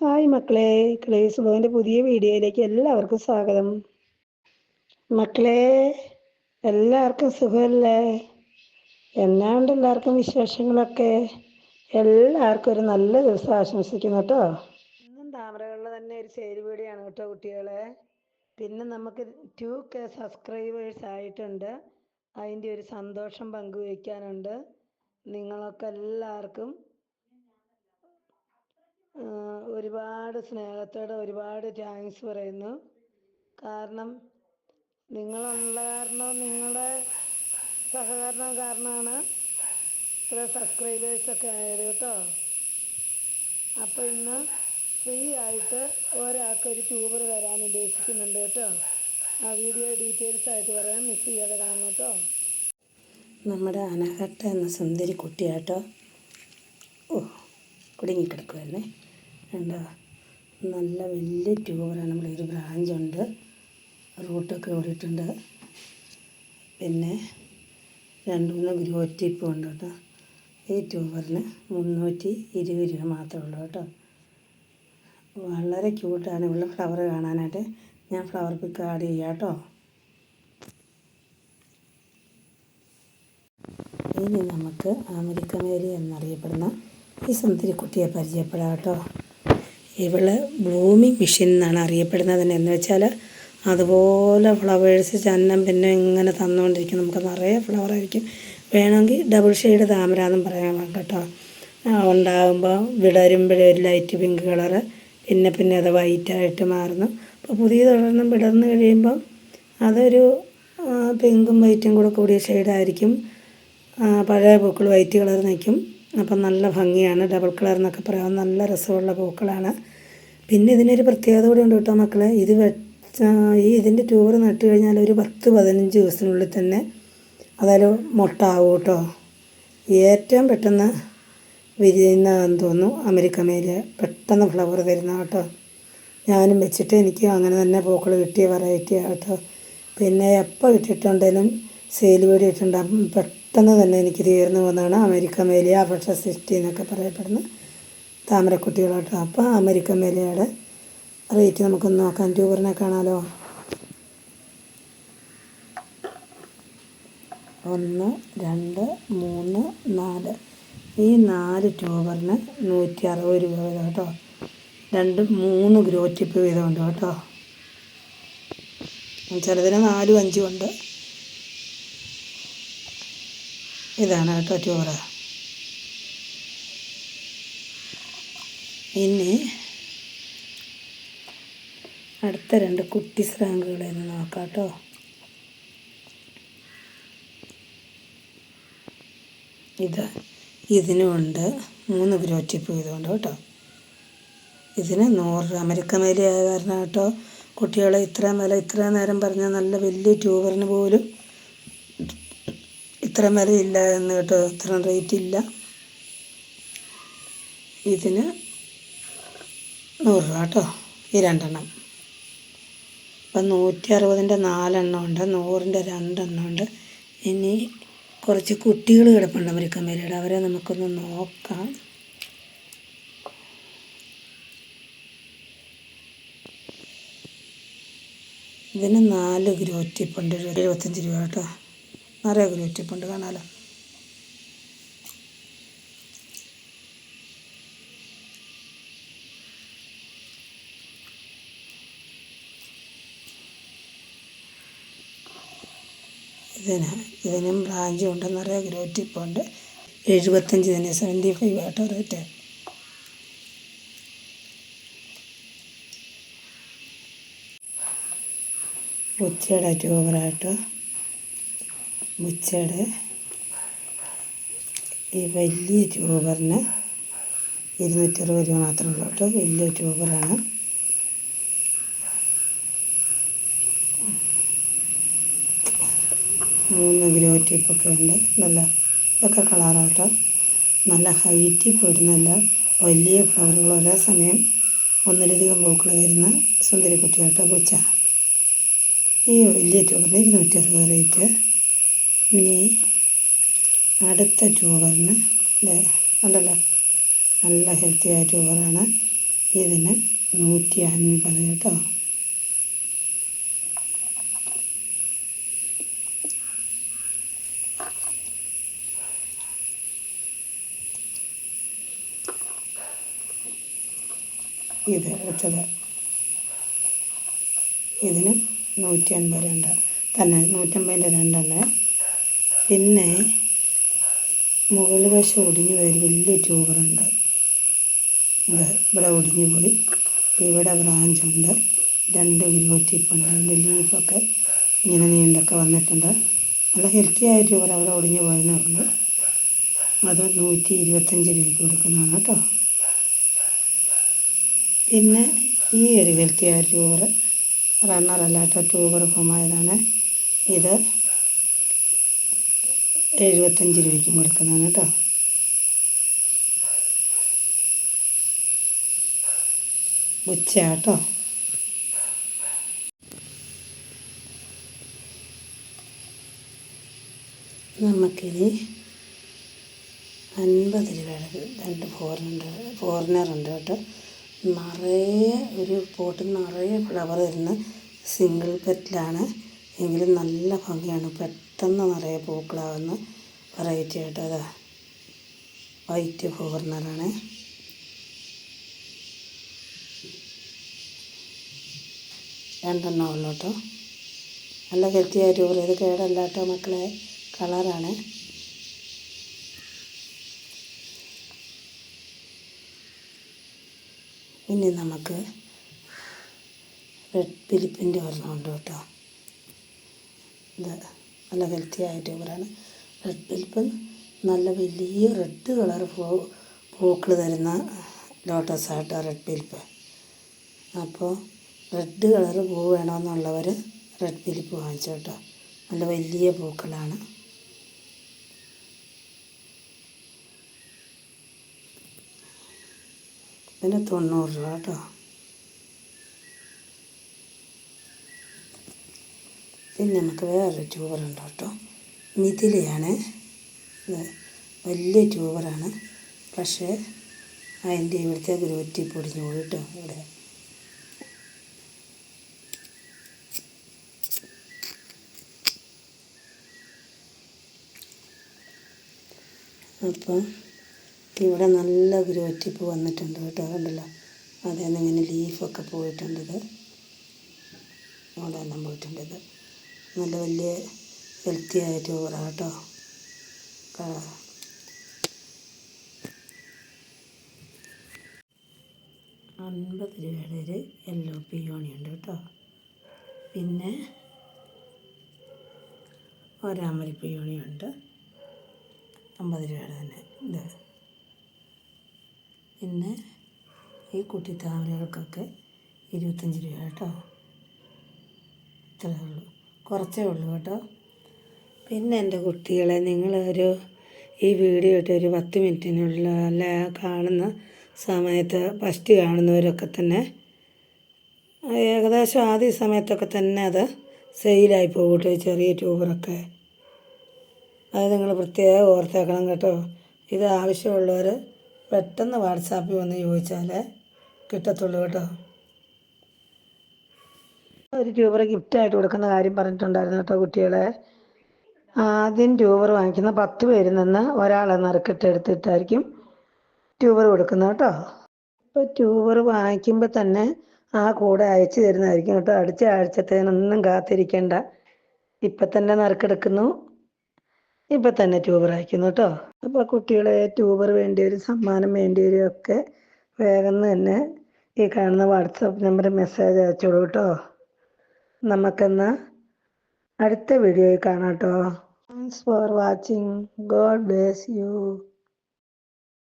Hi മക്കളെ clays ബ്ലോഗിന്റെ പുതിയ വീഡിയോയിലേക്ക് എല്ലാവർക്കും സ്വാഗതം. മക്കളെ എല്ലാവർക്കും സുഖമല്ലേ? എന്നാണ്ട് എല്ലാവർക്കും വിശേഷങ്ങളൊക്കെ? എല്ലാവർക്കും ഒരു നല്ല ദിവസം ആശംസിക്കുന്നു കേട്ടോ. ഇന്നും താമരകളിൽ തന്നെ ഒരു ചേരു വീടിയാണ് കേട്ടോ കുട്ടികളെ. പിന്നെ നമുക്ക് ടു കെ സബ്സ്ക്രൈബേഴ്സ് ആയിട്ടുണ്ട്. അതിന്റെ ഒരു സന്തോഷം പങ്കുവയ്ക്കാനുണ്ട്. നിങ്ങളൊക്കെ എല്ലാവർക്കും ഒരുപാട് സ്നേഹത്തോടെ ഒരുപാട് താങ്ക്സ് പറയുന്നു. കാരണം നിങ്ങളുള്ള കാരണം നിങ്ങളുടെ സഹകരണം കാരണമാണ് ഇത്ര സബ്സ്ക്രൈബേഴ്സ് ഒക്കെ ആയത് കേട്ടോ. അപ്പൊ ഇന്ന് ഫ്രീ ആയിട്ട് ഒരാൾക്ക് ഒരു ട്യൂബർ തരാൻ ഉദ്ദേശിക്കുന്നുണ്ട് കേട്ടോ. ആ വീഡിയോ ഡീറ്റെയിൽസ് ആയിട്ട് പറയാം മിസ് ചെയ്യാതെ കാണണം കേട്ടോ. നമ്മുടെ അനഹട്ട എന്ന സുന്ദരി കുട്ടിയാട്ടോ. ഓ കുടുങ്ങിക്കിടക്കുമായിരുന്നേ എന്താ നല്ല വലിയ ട്യൂബറാണ് നമ്മുടെ ഒരു ബ്രാഞ്ചുണ്ട് റൂട്ടൊക്കെ ഓടിയിട്ടുണ്ട്. പിന്നെ രണ്ട് മൂന്ന് ഗ്രോ ടിപ്പും ഉണ്ട് കേട്ടോ. ഈ ട്യൂബറിന് മുന്നൂറ്റി ഇരുപത് രൂപ മാത്രമേ ഉള്ളൂ കേട്ടോ. വളരെ ക്യൂട്ടാണ് ഇവിടെ ഫ്ലവർ കാണാനായിട്ട് ഞാൻ ഫ്ലവർ പിക്ക് ആഡ് ചെയ്യാം കേട്ടോ. ഇനി നമുക്ക് അമേരിക്കമേരി എന്നറിയപ്പെടുന്ന ഈ സുന്ദരി കുട്ടിയെ പരിചയപ്പെടാം കേട്ടോ. ഇവൾ ബ്ലൂമിങ് മിഷൻ എന്നാണ് അറിയപ്പെടുന്നത് എന്ന് വെച്ചാൽ അതുപോലെ ഫ്ലവേഴ്സ് ചന്നം പിന്നെ ഇങ്ങനെ തന്നുകൊണ്ടിരിക്കും. നമുക്ക് നിറയെ ഫ്ലവറായിരിക്കും വേണമെങ്കിൽ ഡബിൾ ഷെയ്ഡ് താമര എന്നും പറയാൻ കേട്ടോ. ഉണ്ടാകുമ്പോൾ വിടരുമ്പോഴേ ഒരു ലൈറ്റ് പിങ്ക് കളറ് പിന്നെ പിന്നെ അത് വൈറ്റായിട്ട് മാറുന്നു. അപ്പോൾ പുതിയ തുടർന്ന് വിടർന്ന് കഴിയുമ്പോൾ അതൊരു പിങ്കും വൈറ്റും കൂടെ കൂടിയ ഷെയ്ഡായിരിക്കും പഴയ പൂക്കൾ വൈറ്റ് കളർ നിൽക്കും. അപ്പം നല്ല ഭംഗിയാണ്. ഡബിൾ കളർ എന്നൊക്കെ പറയാം. നല്ല രസമുള്ള പൂക്കളാണ്. പിന്നെ ഇതിനൊരു പ്രത്യേകത കൂടി ഉണ്ട് കേട്ടോ മക്കളെ. ഇത് ഈ ഇതിന്റെ ട്യൂബർ നട്ട് കഴിഞ്ഞാൽ ഒരു പത്ത് പതിനഞ്ച് ദിവസത്തിനുള്ളിൽ തന്നെ അതായത് മുട്ടാവും കേട്ടോ. ഏറ്റവും പെട്ടെന്ന് വിരിയുന്നതെന്ന് തോന്നുന്നു അമേരിക്ക മേലെ പെട്ടെന്ന് ഫ്ലവർ തരുന്ന കേട്ടോ. ഞാനും വെച്ചിട്ട് എനിക്ക് അങ്ങനെ തന്നെ പൂക്കൾ കിട്ടിയ വെറൈറ്റി കേട്ടോ. പിന്നെ എപ്പോൾ ഇട്ടിട്ടുണ്ടെങ്കിലും സെയിൽ വീടി ഇട്ടിട്ടുണ്ടാകും പെട്ടെന്ന് തന്നെ എനിക്ക് തീർന്നു പോകുന്നതാണ് അമേരിക്ക മേലിയ അപക്ഷ സൃഷ്ടി എന്നൊക്കെ പറയപ്പെടുന്ന താമരക്കുട്ടികൾ കേട്ടോ അപ്പോൾ അമേരിക്ക മേലിയയുടെ റേറ്റ് നമുക്കൊന്ന് നോക്കാം. ട്യൂബറിനെ കാണാലോ? ഒന്ന് രണ്ട് മൂന്ന് നാല്. ഈ നാല് ട്യൂബറിന് നൂറ്റി അറുപത് രൂപ വീതം കേട്ടോ. രണ്ട് മൂന്ന് ഗ്രോ ടിപ്പ് വീതമുണ്ട് കേട്ടോ. ചിലതിന് നാലും അഞ്ചും ഉണ്ട്. ഇതാണ് കേട്ടോ ചോറ്. ഇനി അടുത്ത രണ്ട് കുട്ടി സ്രാങ്കുകളെ ഒന്ന് നോക്കാം കേട്ടോ. ഇത് ഇതിനുമുണ്ട് മൂന്ന് ടിപ്പ് വീതമുണ്ട് കേട്ടോ. ഇതിന് നൂറ് അമരിക്ക മേലെയായ കാരണം കേട്ടോ കുട്ടികളെ ഇത്രയും വില ഇത്രയും നേരം പറഞ്ഞാൽ നല്ല വലിയ ട്യൂബറിന് പോലും ഇത്ര ഇല്ല എന്ന് കേട്ടോ. ഇത്ര റേറ്റ് ഇല്ല. ഇതിന് നൂറ് രൂപ കേട്ടോ. ഈ രണ്ടെണ്ണം. അപ്പം നൂറ്റി അറുപതിന്റെ നാലെണ്ണം ഉണ്ട്. നൂറിന്റെ രണ്ടെണ്ണം ഉണ്ട്. ഇനി കുറച്ച് കുട്ടികൾ കിടപ്പുണ്ട് അമേരിക്കൻ മേലയുടെ അവരെ നമുക്കൊന്ന് നോക്കാം. ഇതിന് നാല് ഗ്രോ ടിപ്പുണ്ട് എഴുപത്തഞ്ച് രൂപ കേട്ടോ. നിറയെ ഗ്രോ കാണാലോ? ഇതിന് ഇതിനും ബ്രാഞ്ചും ഉണ്ട് നിറയെ ഗ്രോ ടിപ്പുണ്ട് എഴുപത്തഞ്ച് തന്നെ സെവന്റി ഫൈവ് ആട്ടോ റേറ്റ് ഉച്ചയുടെ ട്യൂബറായിട്ട് ഉച്ചയുടെ ഈ വലിയ ട്യൂബറിന് ഇരുന്നൂറ്ററുപത് രൂപ മാത്രമേ ഉള്ളൂ കേട്ടോ. വലിയ ട്യൂബറാണ്. മൂന്ന് ഗ്രോ ടീപ്പൊക്കെ ഉണ്ട്. നല്ല ഇതൊക്കെ കളറാട്ടോ നല്ല ഹൈറ്റിൽ പോയിരുന്നല്ല വലിയ ഫ്ലവറുകൾ ഒരേ സമയം ഒന്നിലധികം പൂക്കൾ തരുന്ന സുന്ദരി കുട്ടിയാട്ടോ പൂച്ച ഈ വലിയ ട്യൂബറിന് ഇരുന്നൂറ്റി അറുപത് റേറ്റ്. ഇനി അടുത്ത ട്യൂബറിന് കണ്ടല്ലോ നല്ല ഹെൽത്തി ആയ ട്യൂബറാണ് ഇതിന് നൂറ്റി അൻപത് കേട്ടോ. ഇത് എടുത്തത് ഇതിന് നൂറ്റി അൻപത് രണ്ട്. തന്നെ നൂറ്റമ്പതിന്റെ രണ്ടെണ്ണം പിന്നെ മുകളിൽ വശം ഒടിഞ്ഞു പോയൊരു വലിയ ട്യൂബറുണ്ട് ഇത് ഇവിടെ ഒടിഞ്ഞു പോയി. ഇവിടെ ബ്രാഞ്ചുണ്ട് രണ്ട് ഗ്രോറ്റിപ്പുണ്ട് അതിന്റെ ലീഫൊക്കെ ഇങ്ങനെ നീണ്ടൊക്കെ വന്നിട്ടുണ്ട്. നല്ല ഹെൽത്തി ആയ ട്യൂബർ അവിടെ ഒടിഞ്ഞു പോയെന്നേ ഉള്ളൂ. അത് നൂറ്റി ഇരുപത്തഞ്ച് രൂപയ്ക്ക് കൊടുക്കുന്നതാണ് കേട്ടോ. പിന്നെ ഈ ഒരു ഹെൽത്തി ആയ ട്യൂബർ റണ്ണറല്ലാത്ത ട്യൂബർ ഫോമായതാണ് ഇത് എഴുപത്തഞ്ച് രൂപയ്ക്കും കൊടുക്കുന്നതാണ് കേട്ടോ. ഉച്ച കേട്ടോ. നമുക്കിനി അൻപത് രൂപയുടെ രണ്ട് ഫോറിനുണ്ട് ഫോറിനറുണ്ട് കേട്ടോ. നിറയെ ഒരു പോട്ടിൽ നിറയെ ഫ്ലവർ വരുന്ന സിംഗിൾ പെറ്റിലാണ് എങ്കിലും നല്ല ഭംഗിയാണ്. പെട്ടെന്ന് നിറയെ പൂക്കളാവുന്ന വെറൈറ്റി ആയിട്ട്. അതാ വൈറ്റ് ഫോർണറാണ് രണ്ടെണ്ണം ഉള്ളു കേട്ടോ നല്ല ഹെൽത്തിയായിട്ട് പോലെ ഇത് കേടല്ല കേട്ടോ മക്കളെ. കളറാണ് ഇനി നമുക്ക് റെഡ് പിലിപ്പിന്റെ ഒരെണ്ണം ഉണ്ട് കേട്ടോ ഇത് നല്ല ഹെൽത്തി ആയ ട്യൂബറാണ് റെഡ് പിലിപ്പ് നല്ല വലിയ റെഡ് കളർ പൂ പൂക്കൾ തരുന്ന ലോട്ടസ് ആട്ടോ റെഡ് പിലിപ്പ് അപ്പോൾ റെഡ് കളർ പൂ വേണമെന്നുള്ളവർ റെഡ് പിലിപ്പ് വാങ്ങിച്ചു കേട്ടോ. നല്ല വലിയ പൂക്കളാണ്. പിന്നെ തൊണ്ണൂറ് രൂപ കേട്ടോ. പിന്നെ നമുക്ക് വേറൊരു ട്യൂബറുണ്ട് കേട്ടോ. മിഥിലയാണ്. വലിയ ട്യൂബറാണ് പക്ഷേ അതിന്റെ ഇവിടുത്തെ ഗ്രോറ്റി പൊടിഞ്ഞു പോയി കേട്ടോ ഇവിടെ. അപ്പം ഇവിടെ നല്ല ഗ്രോറ്റിപ്പ് വന്നിട്ടുണ്ട് കേട്ടോ. കണ്ടല്ലോ? ഇങ്ങനെ ലീഫൊക്കെ പോയിട്ടുണ്ട് ഇത്. അവിടെ എല്ലാം നല്ല വലിയ ഹെൽത്തി ആയ ട്യൂബറാണ് കേട്ടോ. അൻപത് രൂപയുടെ ഒരു യെല്ലോ പിയോണി ഉണ്ട് കേട്ടോ. പിന്നെ ഒരാമരി പിയോണിയുണ്ട് അമ്പത് രൂപയുടെ തന്നെ. ഇത്. പിന്നെ ഈ കുട്ടി താമരകൾക്കൊക്കെ ഇരുപത്തഞ്ച് രൂപ കേട്ടോ. ഇത്രയേ ഉള്ളൂ. കുറച്ചേ ഉള്ളൂ കേട്ടോ. പിന്നെ എന്റെ കുട്ടികളെ നിങ്ങളൊരു ഈ വീഡിയോ ഇട്ട് ഒരു പത്ത് മിനിറ്റിനുള്ള അല്ല കാണുന്ന സമയത്ത് ഫസ്റ്റ് കാണുന്നവരൊക്കെ തന്നെ ഏകദേശം ആദ്യ സമയത്തൊക്കെ തന്നെ അത് സെയിലായി പോകട്ടെ ചെറിയ ട്യൂബറൊക്കെ. അത് നിങ്ങൾ പ്രത്യേകം ഓർത്തേക്കണം കേട്ടോ. ഇത് ആവശ്യമുള്ളവർ പെട്ടെന്ന് വാട്സാപ്പിൽ വന്ന് ചോദിച്ചാൽ കിട്ടത്തുള്ളൂ കേട്ടോ. ഒരു ട്യൂബർ ഗിഫ്റ്റായിട്ട് കൊടുക്കുന്ന കാര്യം പറഞ്ഞിട്ടുണ്ടായിരുന്നു കേട്ടോ കുട്ടികളെ. ആദ്യം ട്യൂബർ വാങ്ങിക്കുന്ന പത്ത് പേരിൽ നിന്ന് ഒരാളെ നറുക്കിട്ട് എടുത്തിട്ടായിരിക്കും ട്യൂബർ കൊടുക്കുന്നത് കേട്ടോ. ഇപ്പോൾ ട്യൂബർ വാങ്ങിക്കുമ്പോൾ തന്നെ ആ കൂടെ അയച്ചു തരുന്നതായിരിക്കും കേട്ടോ. അടുത്ത ആഴ്ചത്തേനൊന്നും കാത്തിരിക്കണ്ട. ഇപ്പൊ തന്നെ നറുക്കെടുക്കുന്നു. ഇപ്പൊ തന്നെ ട്യൂബർ അയക്കുന്നു കേട്ടോ. അപ്പോൾ കുട്ടികളെ ട്യൂബർ വേണ്ടി വരും സമ്മാനം വേണ്ടി വരും ഒക്കെ വേഗം തന്നെ ഈ കാണുന്ന വാട്സപ്പ് നമ്പർ മെസ്സേജ് അയച്ചോളൂ കേട്ടോ. നമുക്കെന്നാൽ അടുത്ത വീഡിയോയിൽ കാണാം കേട്ടോ. Thanks for watching god bless you